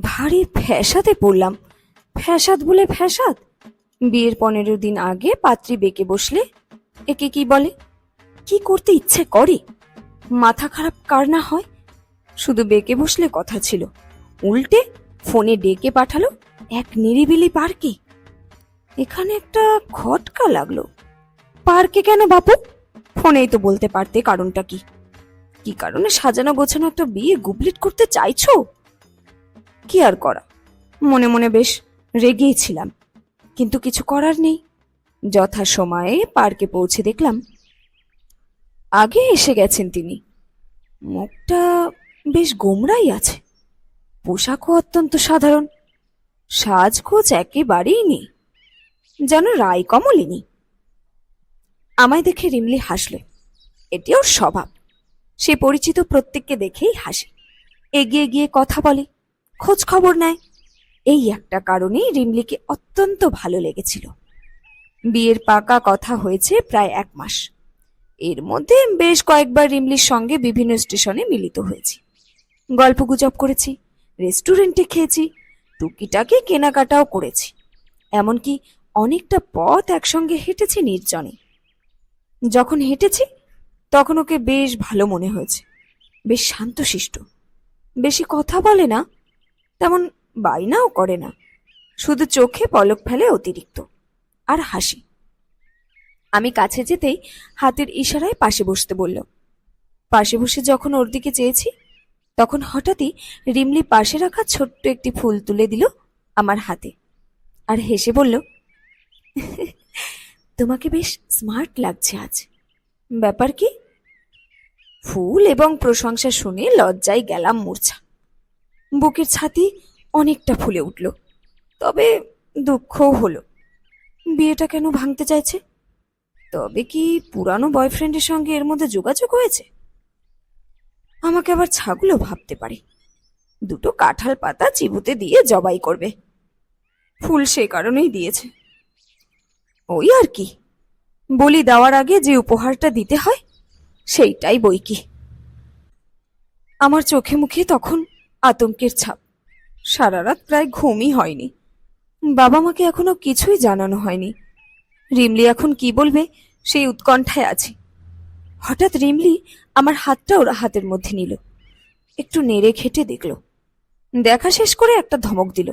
ভারী ফ্যাসাতে পড়লাম। ফ্যাসাদ বলে ফ্যাসাদ? বিয়ের পনেরো দিন আগে পাত্রী বেঁকে বসলে একে কি বলে? কি করতে ইচ্ছে করে? মাথা খারাপ কার না হয়? শুধু বেঁকে বসলে কথা ছিল। উল্টে ফোনে ডেকে পাঠালো এক নিরিবিলি পার্কে। এখানে একটা খটকা লাগল। পার্কে কেন বাপু? ফোনেই তো বলতে পারতে কারণটা কি? কি কারণে সাজানো গোছানো একটা বিয়ে গুবলেট করতে চাইছো? কি আর করা? মনে মনে বেশ রেগেই ছিলাম। কিন্তু কিছু করার নেই। যথা সময়ে পার্কে পৌঁছে দেখলাম, আগে এসে গেছেন তিনি। মুখটা বেশ গোমরাই আছে। পোশাকও অত্যন্ত সাধারণ। সাজগোজ একেবারেই নেই। যেন রায় কমলিনী। আমায় দেখে রিমলি হাসলে। এটি ওর স্বভাব। সে পরিচিত প্রত্যেককে দেখেই হাসে। এগিয়ে গিয়ে কথা বলে। খোঁজ খবর নেয়। এই একটা কারণেই রিমলিকে অত্যন্ত ভালো লেগেছিল। বিয়ের পাকা কথা হয়েছে প্রায় এক মাস। এর মধ্যে বেশ কয়েকবার রিমলির সঙ্গে বিভিন্ন স্টেশনে মিলিত হয়েছি। গল্পগুজব করেছি, রেস্টুরেন্টে খেয়েছি, টুকিটাকি কেনাকাটাও করেছি। এমনকি অনেকটা পথ একসঙ্গে হেঁটেছি নির্জনে। যখন হেঁটেছি, তখন ওকে বেশ ভালো মনে হয়েছে। বেশ শান্তশিষ্ট। বেশি কথা বলে না তেমন বাইনাও করে না। শুধু চোখে পলক ফেলে অতিরিক্ত। আর হাসি। আমি কাছে যেতেই হাতের ইশারায় পাশে বসতে বলল, পাশে বসে যখন ওর দিকে চেয়েছি, তখন হঠাৎই রিমলি পাশে রাখা ছোট্ট একটি ফুল তুলে দিল আমার হাতে আর হেসে বলল, তোমাকে বেশ স্মার্ট লাগছে আজ। ব্যাপার কি? ফুল এবং প্রশংসা শুনে লজ্জায় গেলাম, মূর্ছা। বুকের ছাতি অনেকটা ফুলে উঠল। তবে দুঃখও হলো। বিয়েটা কেন ভাঙতে চাইছে? তবে কি পুরানো বয়ফ্রেন্ডের সঙ্গে এর মধ্যে যোগাযোগ হয়েছে? আমাকে আবার ছাগলও ভাবতে পারে। দুটো কাঁঠাল পাতা চিবুতে দিয়ে জবাই করবে। ফুল সে কারণেই দিয়েছে। ওই আর কি। বলি দেওয়ার আগে যে উপহারটা দিতে হয়, সেইটাই বই কি। আমার চোখে মুখে তখন আতঙ্কের ছাপ। সারা রাত প্রায় ঘুমই হয়নি। বাবা মাকে এখনও কিছুই জানানো হয়নি। রিমলি এখন কি বলবে, সেই উৎকণ্ঠায় আছি। হঠাৎ রিমলি আমার হাতটা ওরা হাতের মধ্যে নিল। একটু নেড়ে ঘেটে দেখল। দেখা শেষ করে একটা ধমক দিল।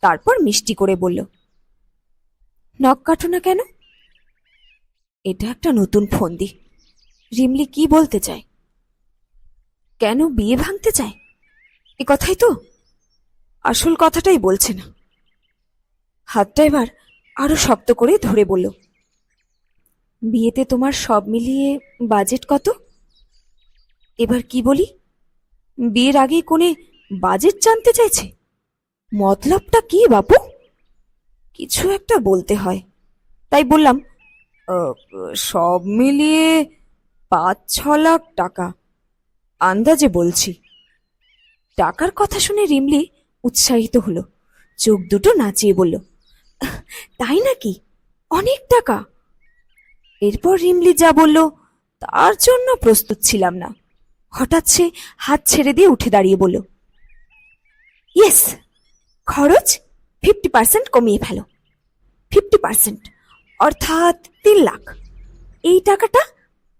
তারপর মিষ্টি করে বলল, নখ কাটো না কেন? এটা একটা নতুন ফন্দি। রিমলি কি বলতে চায়? কেন বিয়ে ভাঙতে চায়? এ কথাই তো? আসল কথাটাই বলছে না। হাতটা এবার আরও শক্ত করে ধরে বলল, বিয়েতে তোমার সব মিলিয়ে বাজেট কত? এবার কি বলি? বিয়ের আগে কোনে বাজেট জানতে চাইছে? মতলবটা কি বাপু? কিছু একটা বলতে হয়। তাই বললাম সব মিলিয়ে পাঁচ ছ লাখ টাকা। আন্দাজে বলছি। টাকার কথা শুনে রিমলি উৎসাহিত হলো। চোখ দুটো নাচিয়ে বলল, তাই নাকি? অনেক টাকা। এরপর রিমলি যা বলল, তার জন্য প্রস্তুত ছিলাম না। হঠাৎ সে হাত ছেড়ে দিয়ে উঠে দাঁড়িয়ে বলল, ইয়েস, খরচ ফিফটি পার্সেন্ট কমিয়ে ফেলো। ফিফটি পার্সেন্ট, অর্থাৎ তিন লাখ। এই টাকাটা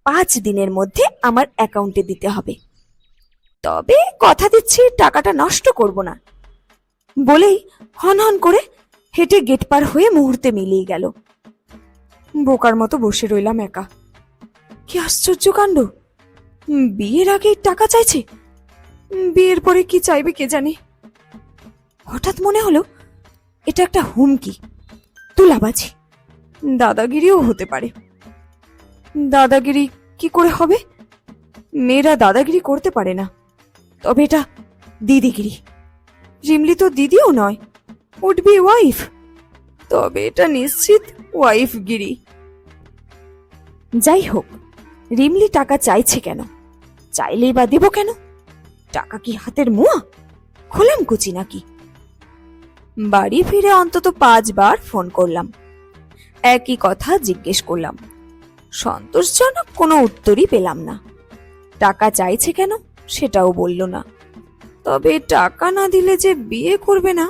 পাঁচ দিনের মধ্যে আমার অ্যাকাউন্টে দিতে হবে। তবে কথা দিচ্ছি, টাকাটা নষ্ট করব না। বলেই হন হন করে হেঁটে গেট পার হয়ে মুহূর্তে মিলিয়ে গেল। বোকার মতো বসে রইলাম একা। কি আশ্চর্য কাণ্ড! বিয়ের আগেই টাকা চাইছে? বিয়ের পরে কি চাইবে কে জানে? হঠাৎ মনে হলো, এটা একটা হুমকি, তুলাবাজি। দাদাগিরিও হতে পারে। দাদাগিরি কি করে হবে? মেয়েরা দাদাগিরি করতে পারে না। তবে এটা দিদিগিরি। রিমলি তো দিদিও নয় উড বি ওয়াইফ। তবে এটা নিশ্চিত ওয়াইফ গিরি যাই হোক, রিমলি টাকা চাইছে কেন? চাইলেই বা দেব কেন? টাকা কি হাতের মুয়া? খোলাম কুচি নাকি? বাড়ি ফিরে অন্তত পাঁচবার ফোন করলাম। একই কথা জিজ্ঞেস করলাম। সন্তোষজনক কোনো উত্তরই পেলাম না। টাকা চাইছে কেন? সেটাও বলল না। তবে টাকা না দিলে যে বিয়ে করবে না,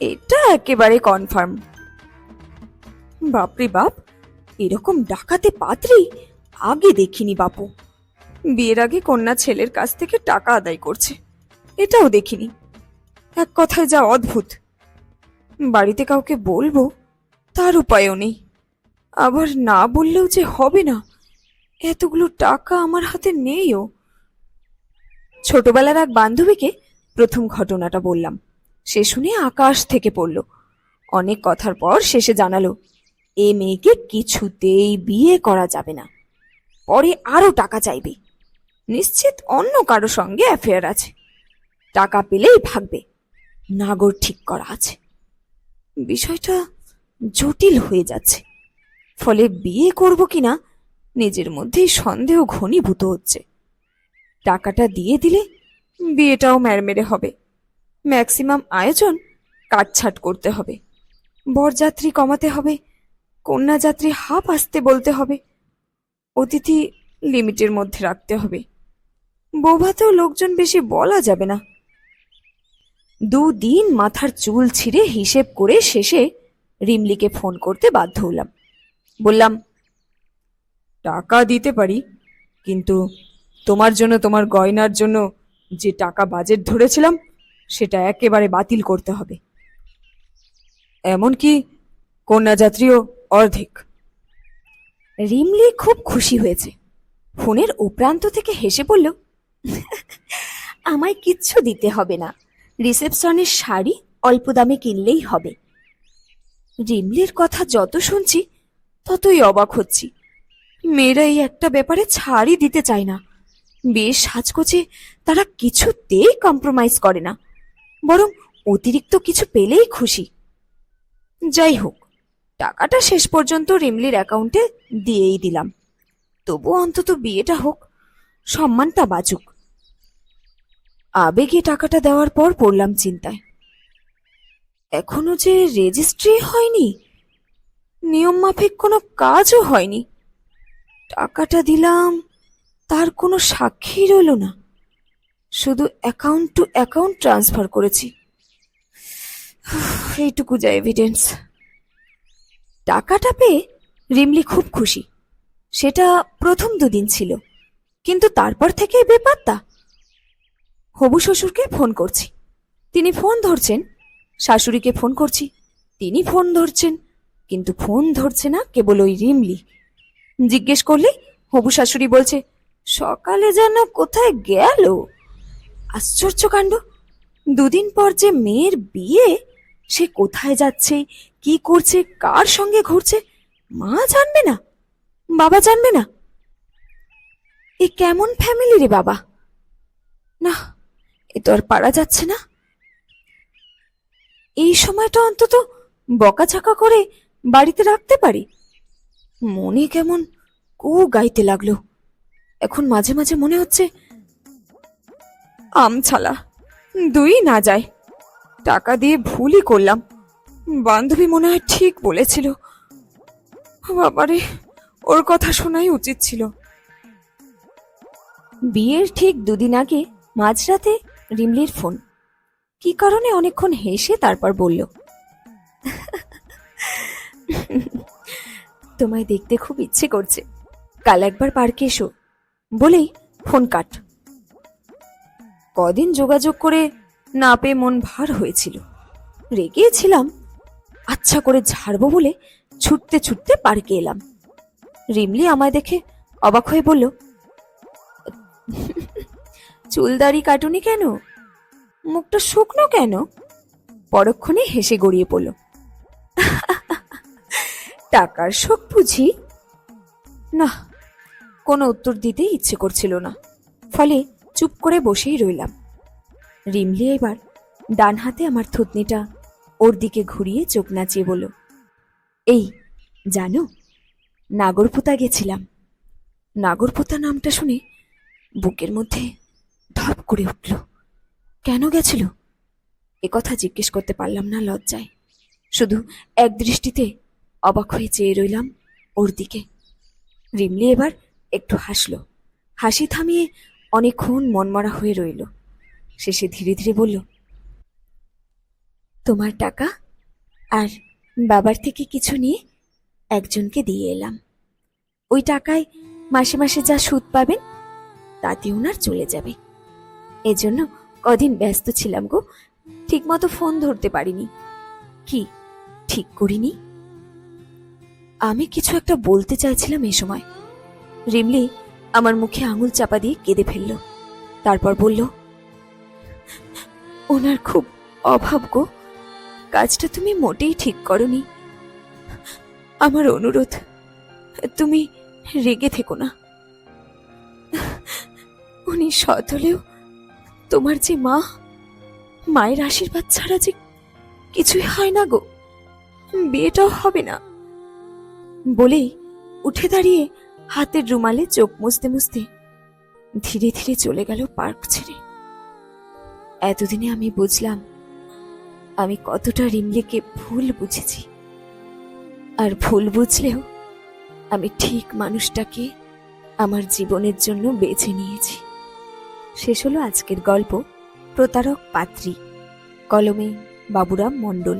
এটা একেবারে কনফার্ম বাপরে বাপ, এরকম ডাকাতে পাত্রী আগে দেখিনি বাপু। বিয়ের আগে কন্যা ছেলের কাছ থেকে টাকা আদায় করছে, এটাও দেখিনি। এক কথায় যা অদ্ভুত। বাড়িতে কাউকে বলব, তার উপায়ও নেই। আবার না বললেও যে হবে না, এতগুলো টাকা আমার হাতে নেইও। ছোটবেলার এক বান্ধবীকে প্রথম ঘটনাটা বললাম। সে শুনে আকাশ থেকে পড়ল। অনেক কথার পর শেষে জানালো, এ মেয়েকে কিছুতেই বিয়ে করা যাবে না। পরে আরও টাকা চাইবে। নিশ্চিত অন্য কারও সঙ্গে অ্যাফেয়ার আছে। টাকা পেলেই ভাগবে। নাগর ঠিক করা আছে। বিষয়টা জটিল হয়ে যাচ্ছে। ফলে বিয়ে করব কিনা নিজের মধ্যেই সন্দেহ ঘনীভূত হচ্ছে। টাকাটা দিয়ে দিলে বিয়েটাও ম্যারমেরে হবে। ম্যাক্সিমাম আয়োজন কাটছাট করতে হবে। বরযাত্রী কমাতে হবে, কন্যাযাত্রী হাফ আসতে বলতে হবে, অতিথি লিমিটের মধ্যে রাখতে হবে। বৌভাতেও লোকজন বেশি বলা যাবে না। দুদিন মাথার চুল ছিঁড়ে হিসেব করে শেষে রিমলিকে ফোন করতে বাধ্য হলাম। বললাম, টাকা দিতে পারি, কিন্তু তোমার জন্য, তোমার গয়নার জন্য যে টাকা বাজেট ধরেছিলাম, সেটা একেবারে বাতিল করতে হবে। এমনকি কন্যাযাত্রীও অর্ধেক। রিমলি খুব খুশি হয়েছে। ফোনের উপরান্ত থেকে হেসে বলল, আমায় কিচ্ছু দিতে হবে না। রিসেপশনের শাড়ি অল্প দামে কিনলেই হবে। রিমলির কথা যত শুনছি, ততই অবাক হচ্ছি। মেয়েরা এই একটা ব্যাপারে ছাড়ই দিতে চায় না। বেশ সাজগোজে তারা কিছুতেই কম্প্রোমাইজ করে না, বরং অতিরিক্ত কিছু পেলেই খুশি। যাই হোক, টাকাটা শেষ পর্যন্ত রিমলির অ্যাকাউন্টে দিয়েই দিলাম। তবু অন্তত বিয়েটা হোক, সম্মানটা বাজুক। আবেগে টাকাটা দেওয়ার পর পড়লাম চিন্তায়। এখনও যে রেজিস্ট্রি হয়নি, নিয়ম মাফিক কোনো কাজও হয়নি। টাকাটা দিলাম তার কোনো সাক্ষী রইল না। শুধু অ্যাকাউন্ট টু অ্যাকাউন্ট ট্রান্সফার করেছি। এইটুকু যা এভিডেন্স টাকাটা পেয়ে রিমলি খুব খুশি। সেটা প্রথম দুদিন ছিল। কিন্তু তারপর থেকে বেপাত্তা। হবু শ্বশুরকে ফোন করছি। তিনি ফোন ধরছেন, শাশুড়িকে ফোন করছি। তিনি ফোন ধরছেন, কিন্তু ফোন ধরছে না কেবল ওই রিমলি। জিজ্ঞেস করলে হবু শাশুড়ি বলছে সকালে যেন কোথায় গেল? আশ্চর্য কাণ্ড। দুদিন পর যে মেয়ের বিয়ে, সে কোথায় যাচ্ছে, কি করছে, কার সঙ্গে ঘুরছে, মা জানবে না, বাবা জানবে না। এ কেমন ফ্যামিলি রে বাবা? না, এ তো আর পারা যাচ্ছে না। এই সময়টা অন্তত বকাঝাকা করে বাড়িতে রাখতে পারি। মনে কেমন কু গাইতে লাগল। এখন মাঝে মাঝে মনে হচ্ছে আমছালা দুই না যায়। টাকা দিয়ে ভুলই করলাম। বান্ধবী মনে হয় ঠিক বলেছিল। বাবারে, ওর কথা শোনাই উচিত ছিল। বিয়ের ঠিক দুদিন আগে মাঝরাতে রিমলির ফোন। কি কারণে অনেকক্ষণ হেসে তারপর বলল, তোমায় দেখতে খুব ইচ্ছে করছে। কাল একবার পার্কে এসো। বলেই ফোন কাট। কদিন যোগাযোগ করে না পেয়ে মন ভার হয়েছিল। রেগেছিলাম আচ্ছা করে ঝাড়বো বলে ছুটতে ছুটতে পার্কে এলাম। রিমলি আমায় দেখে অবাক হয়ে বলল চুলদাড়ি কাটুনি কেন? মুখটা শুকনো কেন? পরক্ষণে হেসে গড়িয়ে পড়ল, টাকার শোক বুঝি? না কোনো উত্তর দিতে ইচ্ছে করছিল না। ফলে চুপ করে বসেই রইলাম। রিমলি এবার ডান হাতে আমার থুতনিটা ওর দিকে ঘুরিয়ে চোখ নাচিয়ে বলল, এই, জানো, নাগরপোতা গেছিলাম। নাগরপোতা নামটা শুনে বুকের মধ্যে ধপ করে উঠল। কেন গেছিল? এ কথা জিজ্ঞেস করতে পারলাম না লজ্জায়। শুধু এক দৃষ্টিতে অবাক হয়ে চেয়ে রইলাম ওর দিকে। রিমলি এবার একটু হাসল। হাসি থামিয়ে অনেকক্ষণ মনমরা হয়ে রইল। শেষে ধীরে ধীরে বলল, তোমার টাকা আর বাবার থেকে কিছু নিয়ে একজনকে দিয়ে এলাম। ওই টাকায় মাসে মাসে যা সুদ পাবেন, তাতে ওনার চলে যাবে। এজন্য কদিন ব্যস্ত ছিলাম গো, ঠিকমতো ফোন ধরতে পারিনি। কি ঠিক করিনি? আমি কিছু একটা বলতে চাইছিলাম এ সময়। রিমলি আমার মুখে আঙুল চাপা দিয়ে কেঁদে ফেলল। তারপর বলল, ওনার খুব অভাব গো। কাজটা তুমি মোটেই ঠিক করনি। আমার অনুরোধ, তুমি রেগে থেকো না। উনি সৎ হলেও তোমার যে মা, মায়ের আশীর্বাদ ছাড়া যে কিছুই হয় না গো। বিয়েটাও হবে না। বলেই উঠে দাঁড়িয়ে হাতের রুমালে চোখ মুছতে মুছতে ধীরে ধীরে চলে গেল পার্ক ছেড়ে। এতদিনে আমি বুঝলাম, আমি কতটা রিমলিকে ভুল বুঝেছি। আর ভুল বুঝলেও আমি ঠিক মানুষটাকে আমার জীবনের জন্য বেছে নিয়েছি। শেষ হলো আজকের গল্প প্রতারক পাত্রী, কলমে বাবুরাম মণ্ডল।